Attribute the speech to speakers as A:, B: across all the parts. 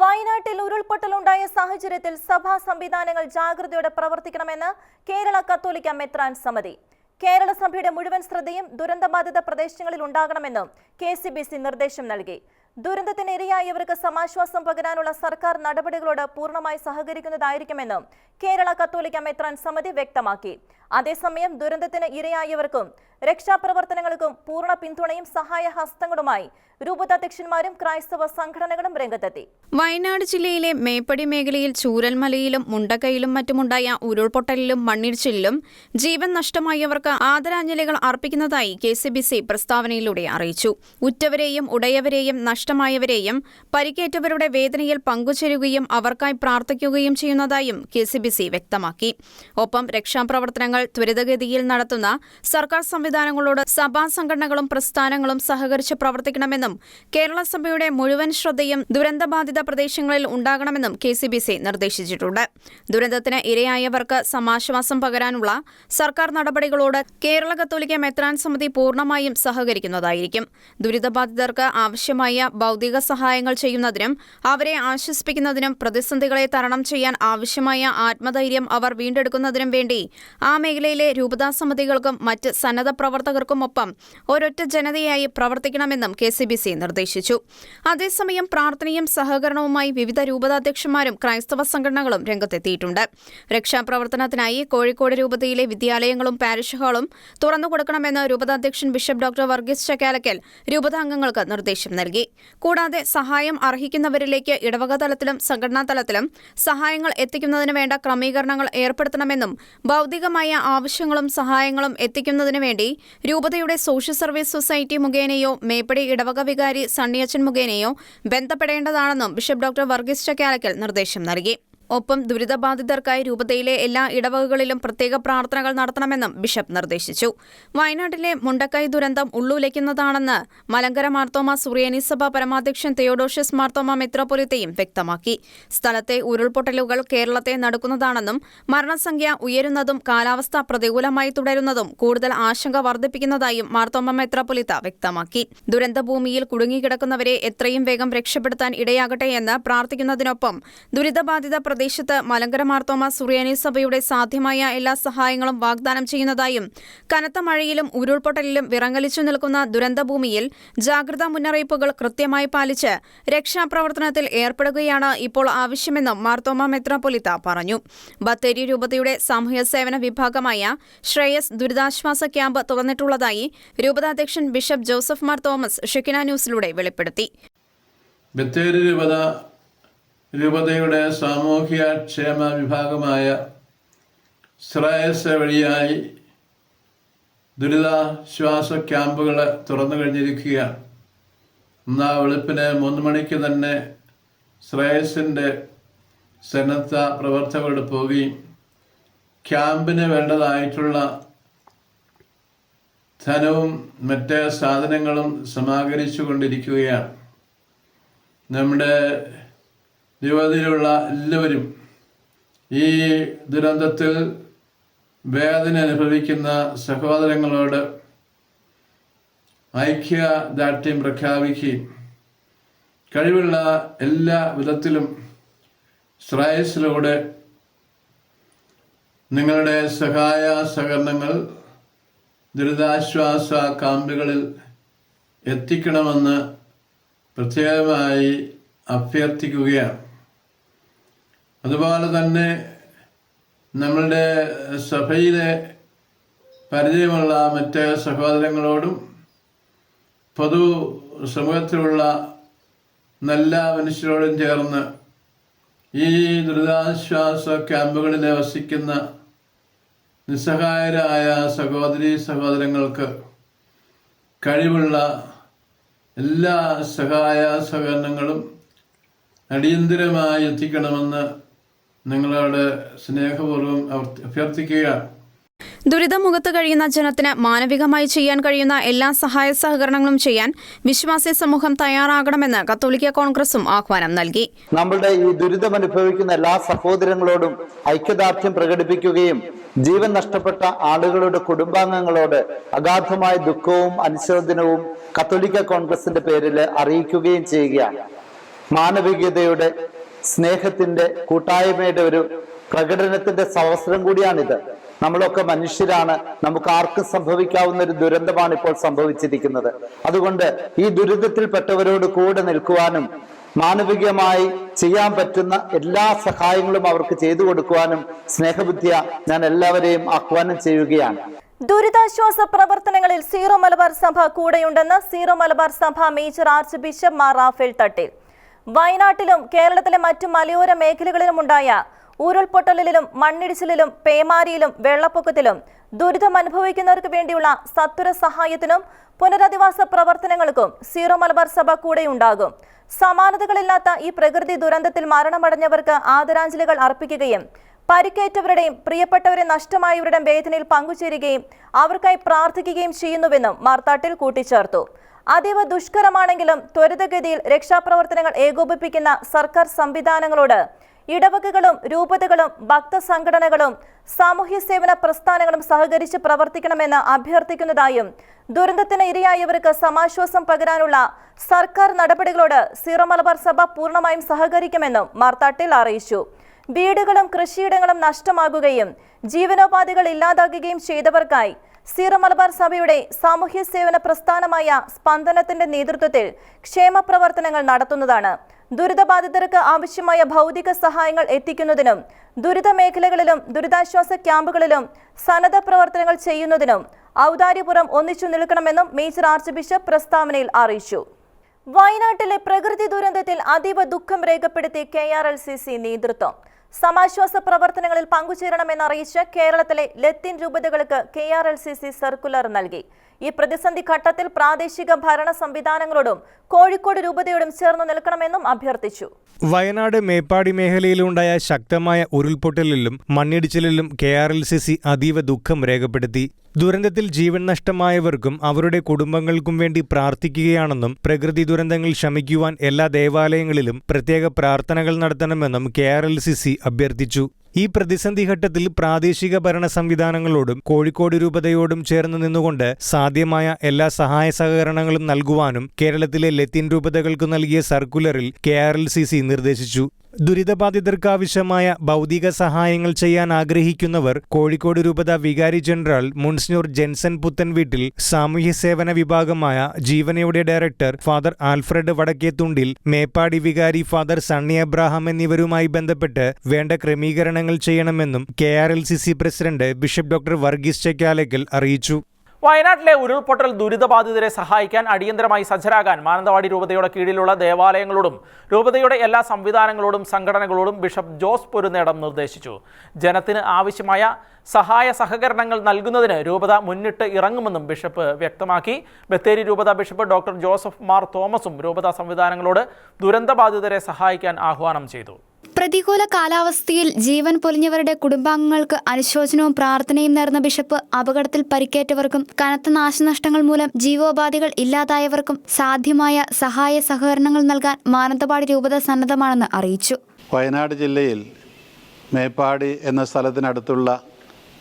A: വയനാട്ടിൽ ഉരുൾപൊട്ടലുണ്ടായ സാഹചര്യത്തിൽ സഭാ സംവിധാനങ്ങൾ ജാഗ്രതയോടെ പ്രവർത്തിക്കണമെന്ന് കേരള കത്തോലിക്ക മെത്രാൻ സമിതി. കേരള സഭയുടെ മുഴുവൻ ശ്രദ്ധയും ദുരന്തബാധിത പ്രദേശങ്ങളിൽ ഉണ്ടാകണമെന്നും കെ സി ബി സി നിർദ്ദേശം നൽകി. ദുരന്തത്തിനിരയായവർക്ക് സമാശ്വാസം പകരാനുള്ള സർക്കാർ നടപടികളോട് പൂർണമായി സഹകരിക്കുന്നതായിരിക്കുമെന്നും കേരള കത്തോലിക്ക മെത്രാൻ സമിതി വ്യക്തമാക്കി. അതേസമയം ദുരന്തത്തിന് ഇരയായവർക്കും രക്ഷാപ്രവർത്തനങ്ങൾക്കും പൂർണ പിന്തുണയും സഹായഹസ്തങ്ങളുമായി രൂപതാധ്യക്ഷന്മാരും ക്രൈസ്തവ സംഘടനകളും രംഗത്തെത്തി.
B: വയനാട് ജില്ലയിലെ മേപ്പടി മേഖലയിൽ ചൂരൽമലയിലും മുണ്ടക്കയിലും മറ്റുമുണ്ടായ ഉരുൾപൊട്ടലിലും മണ്ണിടിച്ചിലിലും ജീവൻ നഷ്ടമായവർക്ക് ആദരാഞ്ജലികൾ അർപ്പിക്കുന്നതായി കെ സി ബി സി പ്രസ്താവനയിലൂടെ അറിയിച്ചു. ഉറ്റവരെയും ഉടയവരെയും നഷ്ടമായവരെയും പരിക്കേറ്റവരുടെ വേദനയിൽ പങ്കുചേരുകയും അവർക്കായി പ്രാർത്ഥിക്കുകയും ചെയ്യുന്നതായും കെ സി ബി സി വ്യക്തമാക്കി. ഒപ്പം രക്ഷാപ്രവർത്തനങ്ങൾ ത്വരിതഗതിയിൽ നടത്തുന്ന സർക്കാർ സംവിധാനങ്ങളോട് സഭാ സംഘടനകളും പ്രസ്ഥാനങ്ങളും സഹകരിച്ച് പ്രവർത്തിക്കണമെന്നും കേരള സഭയുടെ മുഴുവൻ ശ്രദ്ധയും ദുരന്തബാധിത പ്രദേശങ്ങളിൽ ഉണ്ടാകണമെന്നും കെ സി ബി സി നിർദ്ദേശിച്ചിട്ടുണ്ട്. ദുരന്തത്തിന് ഇരയായവർക്ക് സമാശ്വാസം പകരാനുള്ള സർക്കാർ നടപടികളോട് കേരള കത്തോലിക്ക മെത്രാൻ സമിതി പൂർണമായും സഹകരിക്കുന്നതായിരിക്കും. ദുരിതബാധിതർക്ക് ആവശ്യമായ ഭൗതിക സഹായങ്ങൾ ചെയ്യുന്നതിനും അവരെ ആശ്വസിപ്പിക്കുന്നതിനും പ്രതിസന്ധികളെ തരണം ചെയ്യാൻ ആവശ്യമായ ആത്മധൈര്യം അവർ വീണ്ടെടുക്കുന്നതിനും വേണ്ടി ആ മേഖലയിലെ രൂപതാ സമിതികൾക്കും മറ്റ് സന്നദ്ധ പ്രവർത്തകർക്കുമൊപ്പം ഒരൊറ്റ ജനതയായി പ്രവർത്തിക്കണമെന്നും കെ സി ബി സി നിർദ്ദേശിച്ചു. അതേസമയം പ്രാർത്ഥനയും സഹകരണവുമായി വിവിധ രൂപതാധ്യക്ഷന്മാരും ക്രൈസ്തവ സംഘടനകളും രംഗത്തെത്തിയിട്ടുണ്ട്. രക്ഷാപ്രവർത്തനത്തിനായി കോഴിക്കോട് രൂപതയിലെ വിദ്യാലയങ്ങളും പാരിഷ് ഹാളും തുറന്നുകൊടുക്കണമെന്ന് രൂപതാധ്യക്ഷൻ ബിഷപ്പ് ഡോക്ടർ വർഗീസ് ചക്കാലക്കൽ രൂപതാംഗങ്ങൾക്ക് നിർദ്ദേശം നൽകി. കൂടാതെ സഹായം അർഹിക്കുന്നവരിലേക്ക് ഇടവക തലത്തിലും സംഘടനാ തലത്തിലും സഹായങ്ങൾ എത്തിക്കുന്നതിന് വേണ്ട ക്രമീകരണങ്ങൾ ഏർപ്പെടുത്തണമെന്നും ഭൗതികമായ ആവശ്യങ്ങളും സഹായങ്ങളും എത്തിക്കുന്നതിനു വേണ്ടി രൂപതയുടെ സോഷ്യൽ സർവീസ് സൊസൈറ്റി മുഖേനയോ മേപ്പടി ഇടവക വികാരി സണ്ണിയച്ചൻ മുഖേനയോ ബന്ധപ്പെടേണ്ടതാണെന്നും ബിഷപ്പ് ഡോക്ടർ വർഗീസ് ചക്കാലക്കൽ നിർദ്ദേശം നൽകി. ഒപ്പം ദുരിതബാധിതർക്കായി രൂപതയിലെ എല്ലാ ഇടവകകളിലും പ്രത്യേക പ്രാർത്ഥനകൾ നടത്തണമെന്നും ബിഷപ്പ് നിർദ്ദേശിച്ചു. വയനാട്ടിലെ മുണ്ടക്കൈ ദുരന്തം ഉള്ളുലയ്ക്കുന്നതാണെന്ന് മലങ്കര മാർത്തോമ സുറിയനി സഭ പരമാധ്യക്ഷൻ തെയോഡോഷ്യസ് മാർത്തോമ മെത്രോപൊലിത്തയും വ്യക്തമാക്കി. സ്ഥലത്തെ ഉരുൾപൊട്ടലുകൾ കേരളത്തെ നടക്കുന്നതാണെന്നും മരണസംഖ്യ ഉയരുന്നതും കാലാവസ്ഥ പ്രതികൂലമായി തുടരുന്നതും കൂടുതൽ ആശങ്ക വർദ്ധിപ്പിക്കുന്നതായും മാർത്തോമ മെത്രോപൊലിത്ത വ്യക്തമാക്കി. ദുരന്തഭൂമിയിൽ കുടുങ്ങിക്കിടക്കുന്നവരെ എത്രയും വേഗം രക്ഷപ്പെടുത്താൻ ഇടയാകട്ടെ എന്ന് പ്രാർത്ഥിക്കുന്നതിനൊപ്പം ദുരിതബാധിത പ്രദേശത്ത് മലങ്കര മാർത്തോമ സുറിയാനി സഭയുടെ സാധ്യമായ എല്ലാ സഹായങ്ങളും വാഗ്ദാനം ചെയ്യുന്നതായും കനത്ത മഴയിലും ഉരുൾപൊട്ടലിലും വിറങ്ങലിച്ചു നിൽക്കുന്ന ദുരന്തഭൂമിയിൽ ജാഗ്രതാ മുന്നറിയിപ്പുകൾ കൃത്യമായി പാലിച്ച് രക്ഷാപ്രവർത്തനത്തിൽ ഏർപ്പെടുകയാണ് ഇപ്പോൾ ആവശ്യമെന്നും മാർത്തോമ മെത്രാപൊലിത്ത പറഞ്ഞു. ബത്തേരി രൂപതയുടെ സാമൂഹ്യ സേവന വിഭാഗമായ ശ്രേയസ് ദുരിതാശ്വാസ ക്യാമ്പ് തുറന്നിട്ടുള്ളതായി രൂപതാധ്യക്ഷൻ ബിഷപ്പ് ജോസഫ് മാർ തോമസ് ഷിക്കിന ന്യൂസിലൂടെ വെളിപ്പെടുത്തി.
C: ബത്തേരി രൂപത രൂപതയുടെ സാമൂഹ്യ ക്ഷേമ വിഭാഗമായ ശ്രേയസ് വഴിയായി ദുരിതാശ്വാസ ക്യാമ്പുകൾ തുറന്നു കഴിഞ്ഞിരിക്കുകയാണ്. ഇന്ന് ആ വെളുപ്പിന് മൂന്ന് മണിക്ക് തന്നെ ശ്രേയസിന്റെ സന്നദ്ധ പ്രവർത്തകരോട് പോവുകയും ക്യാമ്പിന് വേണ്ടതായിട്ടുള്ള ധനവും മറ്റ് സാധനങ്ങളും സമാഹരിച്ചു കൊണ്ടിരിക്കുകയാണ്. നമ്മുടെ യുവതിയിലുള്ള എല്ലാവരും ഈ ദുരന്തത്തിൽ വേദന അനുഭവിക്കുന്ന സഹോദരങ്ങളോട് ഐക്യദാർഢ്യം പ്രഖ്യാപിക്കുകയും കഴിവുള്ള എല്ലാ വിധത്തിലും ശ്രേയസിലൂടെ നിങ്ങളുടെ സഹായ സഹകരണങ്ങൾ ദുരിതാശ്വാസ ക്യാമ്പുകളിൽ എത്തിക്കണമെന്ന് പ്രത്യേകമായി അഭ്യർത്ഥിക്കുകയാണ്. അതുപോലെ തന്നെ നമ്മളുടെ സഭയിലെ പരിചയമുള്ള മറ്റ് സഹോദരങ്ങളോടും പൊതു സമൂഹത്തിലുള്ള നല്ല മനുഷ്യരോടും ചേർന്ന് ഈ ദുരിതാശ്വാസ ക്യാമ്പുകളിൽ വസിക്കുന്ന നിസ്സഹായരായ സഹോദരി സഹോദരങ്ങൾക്ക് കഴിവുള്ള എല്ലാ സഹായ സഹകരണങ്ങളും അടിയന്തിരമായി എത്തിക്കണമെന്ന് നിങ്ങളോട് സ്നേഹപൂർവം അഭ്യർത്ഥിക്കുകയാണ്.
B: ദുരിതമുഖത്ത് കഴിയുന്ന ജനത്തിന് മാനവികമായി ചെയ്യാൻ കഴിയുന്ന എല്ലാ സഹായ സഹകരണങ്ങളും ചെയ്യാൻ വിശ്വാസി സമൂഹം തയ്യാറാകണമെന്ന് കത്തോലിക്ക കോൺഗ്രസും ആഹ്വാനം നൽകി.
D: നമ്മളുടെ ഈ ദുരിതം അനുഭവിക്കുന്ന എല്ലാ സഹോദരങ്ങളോടും ഐക്യദാർഢ്യം പ്രകടിപ്പിക്കുകയും ജീവൻ നഷ്ടപ്പെട്ട ആളുകളുടെ കുടുംബാംഗങ്ങളോട് അഗാധമായ ദുഃഖവും അനുശോചനവും കത്തോലിക്ക കോൺഗ്രസിന്റെ പേരിൽ അറിയിക്കുകയും ചെയ്യുകയാണ്. മാനവികതയുടെ സ്നേഹത്തിന്റെ കൂട്ടായ്മയുടെ ഒരു പ്രകടനത്തിന്റെ അവസരം കൂടിയാണിത്. നമ്മളൊക്കെ മനുഷ്യരാണ്. നമുക്ക് ആർക്കും സംഭവിക്കാവുന്ന ഒരു ദുരന്തമാണ് ഇപ്പോൾ സംഭവിച്ചിരിക്കുന്നത്. അതുകൊണ്ട് ഈ ദുരിതത്തിൽപ്പെട്ടവരോട് കൂടെ നിൽക്കുവാനും മാനവികമായി ചെയ്യാൻ പറ്റുന്ന എല്ലാ സഹായങ്ങളും അവർക്ക് ചെയ്തു കൊടുക്കുവാനും സ്നേഹബുദ്ധിയ ഞാൻ എല്ലാവരെയും ആഹ്വാനം ചെയ്യുകയാണ്.
A: ദുരിതാശ്വാസ പ്രവർത്തനങ്ങളിൽ സീറോ മലബാർ സഭ കൂടെയുണ്ടെന്ന് സീറോ മലബാർ സഭ major archbishop Mar Raphael Thattil. വയനാട്ടിലും കേരളത്തിലെ മറ്റു മലയോര മേഖലകളിലും ഉണ്ടായ ഉരുൾപൊട്ടലിലും മണ്ണിടിച്ചിലിലും പേമാരിയിലും വെള്ളപ്പൊക്കത്തിലും ദുരിതം അനുഭവിക്കുന്നവർക്ക് വേണ്ടിയുള്ള സത്വര സഹായത്തിനും പുനരധിവാസ പ്രവർത്തനങ്ങൾക്കും സീറോ മലബാർ സഭ കൂടെയുണ്ടാകും സമാനതകളില്ലാത്ത ഈ പ്രകൃതി ദുരന്തത്തിൽ മരണമടഞ്ഞവർക്ക് ആദരാഞ്ജലികൾ അർപ്പിക്കുകയും പരിക്കേറ്റവരുടെയും പ്രിയപ്പെട്ടവരെ നഷ്ടമായവരുടെ വേദനയിൽ പങ്കുചേരുകയും അവർക്കായി പ്രാർത്ഥിക്കുകയും ചെയ്യുന്നുവെന്നും മാർത്താട്ടിൽ കൂട്ടിച്ചേർത്തു. അതീവ ദുഷ്കരമാണെങ്കിലും ത്വരിതഗതിയിൽ രക്ഷാപ്രവർത്തനങ്ങൾ ഏകോപിപ്പിക്കുന്ന സർക്കാർ സംവിധാനങ്ങളോട് ഇടവകകളും രൂപതകളും ഭക്തസംഘടനകളും സാമൂഹ്യ സേവന പ്രസ്ഥാനങ്ങളും സഹകരിച്ച് പ്രവർത്തിക്കണമെന്ന് അഭ്യർത്ഥിക്കുന്നതായും ദുരന്തത്തിന് ഇരയായവർക്ക് സമാശ്വാസം പകരാനുള്ള സർക്കാർ നടപടികളോട് സീറോ മലബാർ സഭ പൂർണമായും സഹകരിക്കുമെന്നും മാർത്താട്ടിൽ അറിയിച്ചു. വീടുകളും കൃഷിയിടങ്ങളും നഷ്ടമാകുകയും ജീവനോപാധികൾ ഇല്ലാതാകുകയും ചെയ്തവർക്കായി സീറോ മലബാർ സഭയുടെ സാമൂഹ്യ സേവന പ്രസ്ഥാനമായ സ്പന്ദനത്തിന്റെ നേതൃത്വത്തിൽ ക്ഷേമ പ്രവർത്തനങ്ങൾ നടത്തുന്നതാണ്. ദുരിതബാധിതർക്ക് ആവശ്യമായ ഭൗതിക സഹായങ്ങൾ എത്തിക്കുന്നതിനും ദുരിത മേഖലകളിലും ദുരിതാശ്വാസ ക്യാമ്പുകളിലും സന്നദ്ധ പ്രവർത്തനങ്ങൾ ചെയ്യുന്നതിനും ഔദാര്യപുരം ഒന്നിച്ചു നിൽക്കണമെന്നും മേജർ ആർച്ച് ബിഷപ്പ് പ്രസ്താവനയിൽ അറിയിച്ചു. വയനാട്ടിലെ പ്രകൃതി ദുരന്തത്തിൽ അതീവ ദുഃഖം രേഖപ്പെടുത്തി K R L C C നേതൃത്വം. സമാശ്വാസ പ്രവർത്തനങ്ങളിൽ പങ്കുചേരണമെന്നറിയിച്ച് കേരളത്തിലെ ലത്തീൻ രൂപതകൾക്ക് K R L C C circular നൽകി. ഈ പ്രതിസന്ധി ഘട്ടത്തിൽ പ്രാദേശിക ഭരണ സംവിധാനങ്ങളോടും കോഴിക്കോട് രൂപതയോടും ചേർന്ന് നിൽക്കണമെന്നും അഭ്യർത്ഥിച്ചു.
E: വയനാട് മേപ്പാടി മേഖലയിലുണ്ടായ ശക്തമായ ഉരുൾപൊട്ടലിലും മണ്ണിടിച്ചിലിലും K R L C C അതീവ ദുഃഖം രേഖപ്പെടുത്തി. ദുരന്തത്തിൽ ജീവൻ നഷ്ടമായവർക്കും അവരുടെ കുടുംബങ്ങൾക്കും വേണ്ടി പ്രാർത്ഥിക്കുകയാണെന്നും പ്രകൃതി ദുരന്തങ്ങൾ ശമിക്കുവാൻ എല്ലാ ദേവാലയങ്ങളിലും പ്രത്യേക പ്രാർത്ഥനകൾ നടത്തണമെന്നും K R L C C അഭ്യർത്ഥിച്ചു. ഈ പ്രതിസന്ധി ഘട്ടത്തിൽ പ്രാദേശിക ഭരണ സംവിധാനങ്ങളോടും കോഴിക്കോട് രൂപതയോടും ചേർന്ന് നിന്നുകൊണ്ട് സാധ്യമായ എല്ലാ സഹായ സഹകരണങ്ങളും നൽകുവാനും കേരളത്തിലെ ലത്തീൻ രൂപതകൾക്ക് നൽകിയ സർക്കുലറിൽ K R L C C നിർദ്ദേശിച്ചു. ദുരിതബാധിതർക്കാവശ്യമായ ഭൗതിക സഹായങ്ങൾ ചെയ്യാൻ ആഗ്രഹിക്കുന്നവർ കോഴിക്കോട് രൂപത വികാരി ജനറൽ മുൻസിനൂർ പുത്തൻ വീട്ടിൽ സാമൂഹ്യ സേവന വിഭാഗമായ ജീവനയുടെ ഡയറക്ടർ ഫാദർ ആൽഫ്രഡ് വടക്കേത്തുണ്ടിൽ മേപ്പാടി വികാരി ഫാദർ സണ്ണി അബ്രാഹാം എന്നിവരുമായി ബന്ധപ്പെട്ട് വേണ്ട ക്രമീകരണങ്ങൾ ചെയ്യണമെന്നും K R L C C president bishop doctor Varghese Chekkalakkal അറിയിച്ചു.
F: വയനാട്ടിലെ ഉരുൾപൊട്ടൽ ദുരിതബാധിതരെ സഹായിക്കാൻ അടിയന്തരമായി സജ്ജരാകാൻ മാനന്തവാടി രൂപതയുടെ കീഴിലുള്ള ദേവാലയങ്ങളോടും രൂപതയുടെ എല്ലാ സംവിധാനങ്ങളോടും സംഘടനകളോടും ബിഷപ്പ് ജോസ് പൊരുന്നേടം നിർദ്ദേശിച്ചു. ജനത്തിന് ആവശ്യമായ സഹായ സഹകരണങ്ങൾ നൽകുന്നതിന് രൂപത മുന്നിട്ട് ഇറങ്ങുമെന്നും ബിഷപ്പ് വ്യക്തമാക്കി. ബത്തേരി രൂപത ബിഷപ്പ് ഡോക്ടർ ജോസഫ് മാർ തോമസും രൂപത സംവിധാനങ്ങളോട് ദുരന്തബാധിതരെ സഹായിക്കാൻ ആഹ്വാനം ചെയ്തു.
G: പ്രതികൂല കാലാവസ്ഥയിൽ ജീവൻ പൊലിഞ്ഞവരുടെ കുടുംബാംഗങ്ങൾക്ക് അനുശോചനവും പ്രാർത്ഥനയും നേർന്ന ബിഷപ്പ് അപകടത്തിൽ പരിക്കേറ്റവർക്കും കനത്ത നാശനഷ്ടങ്ങൾ മൂലം ജീവോപാധികൾ ഇല്ലാതായവർക്കും സാധ്യമായ സഹായ സഹകരണങ്ങൾ നൽകാൻ മാനന്തവാടി രൂപത സന്നദ്ധമാണെന്ന് അറിയിച്ചു.
H: വയനാട് ജില്ലയിൽ മേപ്പാടി എന്ന സ്ഥലത്തിനടുത്തുള്ള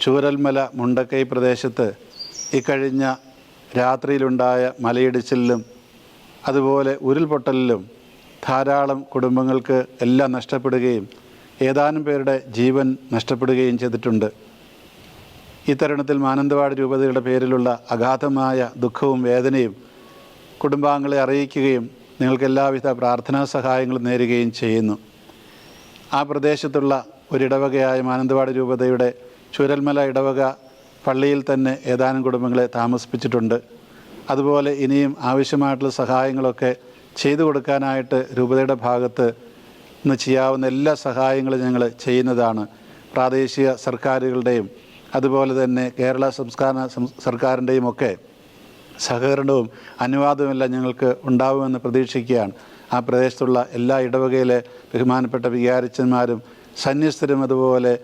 H: ചൂരൽമല മുണ്ടക്കൈ പ്രദേശത്ത് ഇക്കഴിഞ്ഞ രാത്രിയിലുണ്ടായ മലയിടിച്ചിലും അതുപോലെ ഉരുൾപൊട്ടലിലും ധാരാളം കുടുംബങ്ങൾക്ക് എല്ലാം നഷ്ടപ്പെടുകയും ഏതാനും പേരുടെ ജീവൻ നഷ്ടപ്പെടുകയും ചെയ്തിട്ടുണ്ട്. ഈ തരുണത്തിൽ മാനന്തവാട് രൂപതയുടെ പേരിലുള്ള അഗാധമായ ദുഃഖവും വേദനയും കുടുംബാംഗങ്ങളെ അറിയിക്കുകയും നിങ്ങൾക്ക് എല്ലാവിധ പ്രാർത്ഥനാ സഹായങ്ങളും നേരുകയും ചെയ്യുന്നു. ആ പ്രദേശത്തുള്ള ഒരിടവകയായ മാനന്തവാട് രൂപതയുടെ ചുരൽമല ഇടവക പള്ളിയിൽ തന്നെ ഏതാനും കുടുംബങ്ങളെ താമസിപ്പിച്ചിട്ടുണ്ട്. അതുപോലെ ഇനിയും ആവശ്യമായിട്ടുള്ള സഹായങ്ങളൊക്കെ ചെയ്തു കൊടുക്കാനായിട്ട് രൂപതയുടെ ഭാഗത്ത് നിന്ന് ചെയ്യാവുന്ന എല്ലാ സഹായങ്ങളും ഞങ്ങൾ ചെയ്യുന്നതാണ്. പ്രാദേശിക സർക്കാരുകളുടെയും അതുപോലെ തന്നെ കേരള സംസ്ഥാന സർക്കാരിന്റെയും ഒക്കെ സഹകരണവും അനുവാദവുമെല്ലാം ഞങ്ങൾക്ക് ഉണ്ടാവുമെന്ന് പ്രതീക്ഷിക്കുകയാണ്. ആ പ്രദേശത്തുള്ള എല്ലാ ഇടവകയിലെ ബഹുമാനപ്പെട്ട വികാരിച്ചന്മാരും സന്യസ്തരും അതുപോലെ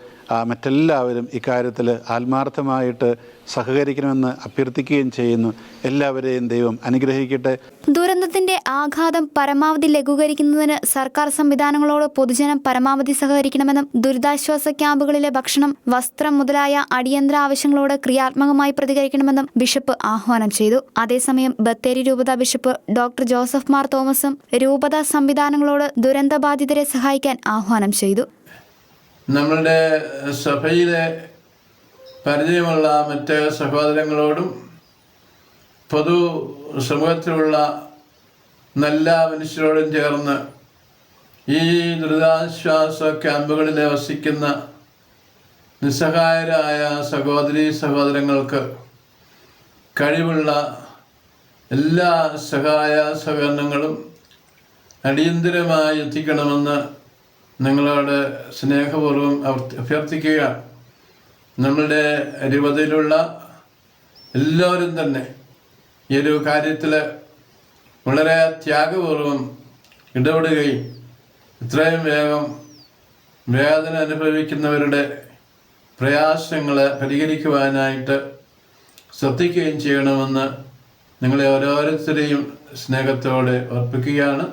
H: മറ്റെല്ലാവരും ഇക്കാര്യത്തിൽ ആത്മാർത്ഥമായിട്ട് സഹകരിക്കണമെന്ന് അഭ്യർത്ഥിക്കുകയും ചെയ്യുന്നു. എല്ലാവരെയും ദൈവം അനുഗ്രഹിക്കട്ടെ.
G: ദുരന്തത്തിന്റെ ആഘാതം പരമാവധി ലഘൂകരിക്കുന്നതിന് സർക്കാർ സംവിധാനങ്ങളോട് പൊതുജനം പരമാവധി സഹകരിക്കണമെന്നും ദുരിതാശ്വാസ ക്യാമ്പുകളിലെ ഭക്ഷണം വസ്ത്രം മുതലായ അടിയന്തര ആവശ്യങ്ങളോട് ക്രിയാത്മകമായി പ്രതികരിക്കണമെന്നും ബിഷപ്പ് ആഹ്വാനം ചെയ്തു. അതേസമയം ബത്തേരി രൂപത ബിഷപ്പ് ഡോക്ടർ ജോസഫ് മാർ തോമസും രൂപത സംവിധാനങ്ങളോട് ദുരന്തബാധിതരെ സഹായിക്കാൻ ആഹ്വാനം ചെയ്തു.
C: നമ്മളുടെ സഭയിലെ പരിചയമുള്ള മറ്റ് സഹോദരങ്ങളോടും പൊതു സമൂഹത്തിലുള്ള നല്ല മനുഷ്യരോടും ചേർന്ന് ഈ ദുരിതാശ്വാസ ക്യാമ്പുകളിൽ വസിക്കുന്ന നിസ്സഹായരായ സഹോദരി സഹോദരങ്ങൾക്ക് കഴിവുള്ള എല്ലാ സഹായ സഹകരണങ്ങളും അടിയന്തിരമായി എത്തിക്കണമെന്ന് നിങ്ങളോട് സ്നേഹപൂർവം അഭ്യർത്ഥി- അഭ്യർത്ഥിക്കുക നമ്മളുടെ രൂപതയിലുള്ള എല്ലാവരും തന്നെ ഈ ഒരു കാര്യത്തിൽ വളരെ ത്യാഗപൂർവം ഇടപെടുകയും ഇത്രയും വേഗം വേദന അനുഭവിക്കുന്നവരുടെ പ്രയാസങ്ങൾ പരിഹരിക്കുവാനായിട്ട് ശ്രദ്ധിക്കുകയും ചെയ്യണമെന്ന് നിങ്ങളെ ഓരോരുത്തരെയും സ്നേഹത്തോടെ ഓർപ്പിക്കുകയാണ്.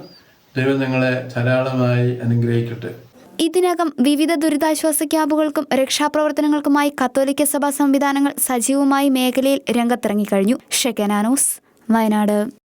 C: ദൈവം നിങ്ങളെ ധാരാളമായി അനുഗ്രഹിക്കട്ടെ.
G: ഇതിനകം വിവിധ ദുരിതാശ്വാസ ക്യാമ്പുകൾക്കും രക്ഷാപ്രവർത്തനങ്ങൾക്കുമായി കത്തോലിക്ക സഭാ സംവിധാനങ്ങൾ സജീവമായി മേഖലയിൽ രംഗത്തിറങ്ങിക്കഴിഞ്ഞു. ഷെക്കനാനോസ് വയനാട്.